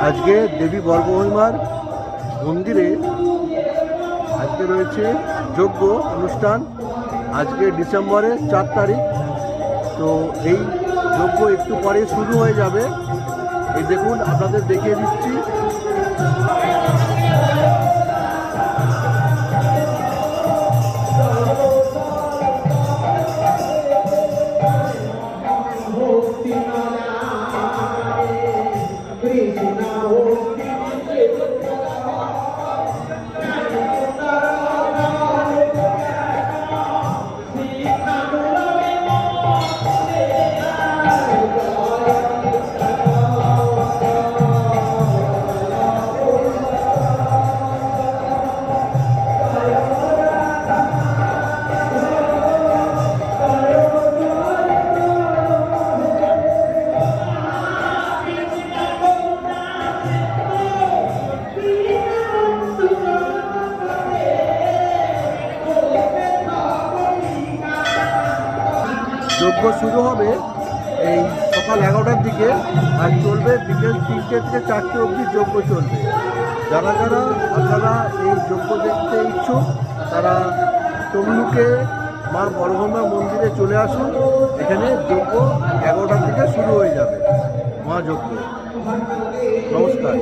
আজকে দেবী বর্গমহিমার মন্দিরে আজকে রয়েছে যোগ্য অনুষ্ঠান। আজকে ডিসেম্বরের চার তারিখ। তো এই যোগ্য একটু পরে শুরু হয়ে যাবে। এই দেখুন, আপনাদের দেখিয়ে দিচ্ছি। যজ্ঞ শুরু হবে এই সকাল এগারোটার দিকে আর চলবে বিকেল তিনটে থেকে চারটে অবধি যজ্ঞ চলবে। যারা যারা আপনারা এই যজ্ঞ দেখতে ইচ্ছুক, তারা তমলুকে মা বড়ভমা মন্দিরে চলে আসুন। এখানে যজ্ঞ এগারোটার থেকে শুরু হয়ে যাবে মহাযজ্ঞ। নমস্কার।